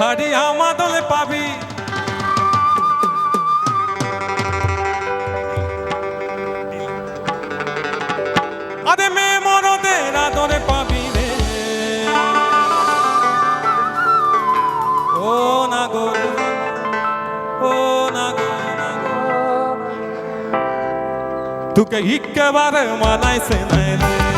হাড়ি আমাদলে পাবি। আরে মেয়ে মরদের আদরে পাবি রে। ও না গো, ও না গো না গো। তোকে ইকেবারে মানাইছে নাই রে।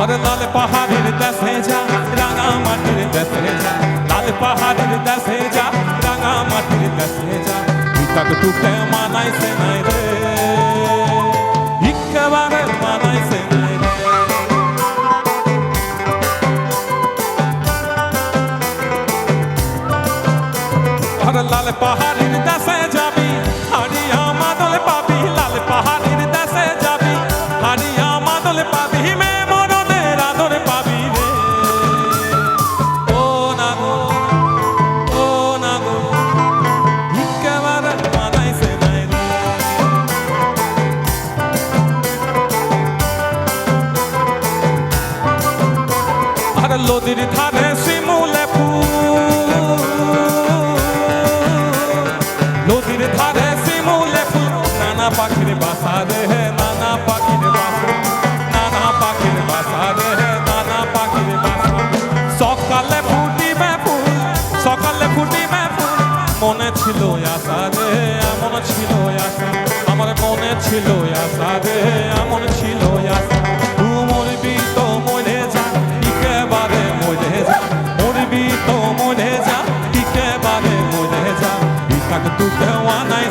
আর লাল পাহাড়ের দেশে যা, রাঙা মাটির দেশে যা। লাল পাহাড়ের দেশে যা, রাঙা মাটির দেশে যা। ইকাক টুকে মানাইছে নাই রে। ইকেবারে মানাইছে নাই রে। আর লাল পাহাড়ের রে এমন ছিল মরবি তো মরে যা মরে যা। মরবি তো মরে যা মরে যা। তুকে নাই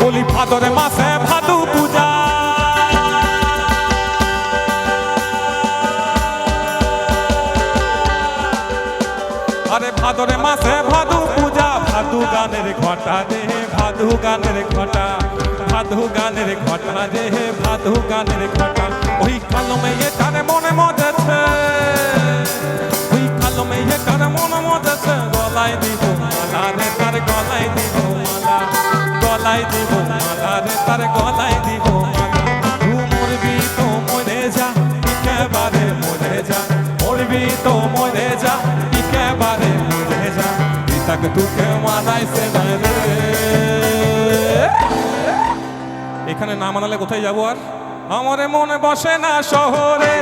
বলি মাসে আরে ভাদরে মাসে ভাদু পূজা, ভাদু গানের ঘটা রে ভাদু গানের ঘটা, ভাদু গানের ঘটা রে ভাদু গানের ঘটা। ওই কালমে এটারে মনে মজেছে, ওই কালমে এটারে মনে মজেছে। গলায় দিব মালা রে তার, গলায় দিব মালা, গলায় দিব মালা রে তার, গলায় দিব মালা। তু মরবি তো মরে যা, একেবারে মরে যা। মরবি তো ইতাক তুকে মানাইছে না রে এখানে না মানালে কোথায় যাব আর? আমারে মনে বসে না শহরে,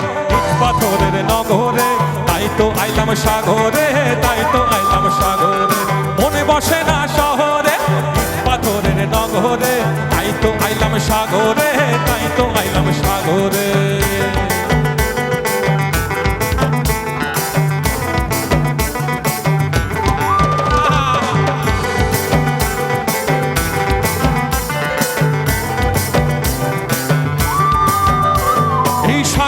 পাথরের নগরে। তাই তো আইলাম সাগরে, তাই তো আইলাম সাগরে। মনে বসে না শহরে, পাথরের নগরে। তাই তো আইলাম সাগরে, তাই তো আইলাম সাগরে।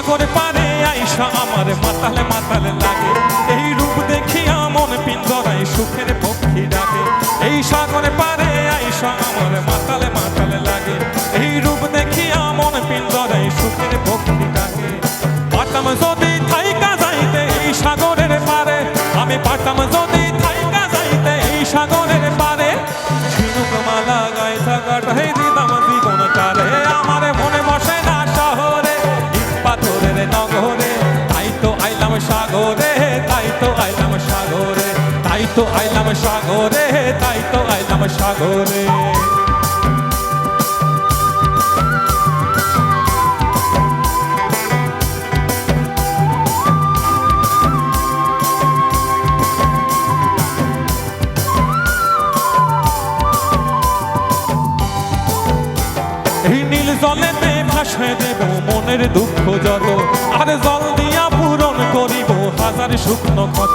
সাগর পারে আইসা আমার মাতালে মাতালে লাগে। এই রূপ দেখিয়া মন পিঞ্জরাই সুখের পক্ষী ডাকে। এই সাগর পারে আইসা আমার মাতালে মাতালে লাগে। এই রূপ দেখিয়া মন পিঞ্জরাই সুখের পক্ষী ডাকে। পাতাম যদি থাইকা যাইতে এই সাগরের পারে, আমি পাতাম তো আইলাম সাগরে তাই তো আইলাম সাগরে। এই নীল জলেতে ভাসায় দেব, মনের দুঃখ যত। আর জল দিয়া পূরণ করিব, হাজার শুকনো ক্ষত।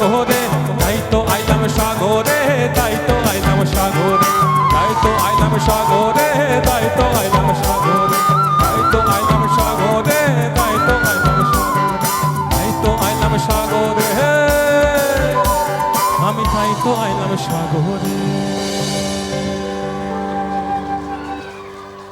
নগরে তাই তো আইলাম সাগরে, তাই তো আইলাম সাগরে, তাই তো আইলাম সাগরে, তাই তো আইলাম সাগরে, তাই তো আইলাম সাগরে, তাই তো আইলাম সাগরে, তাই তো আইলাম সাগরে। আমি তাই তো আইলাম সাগরে।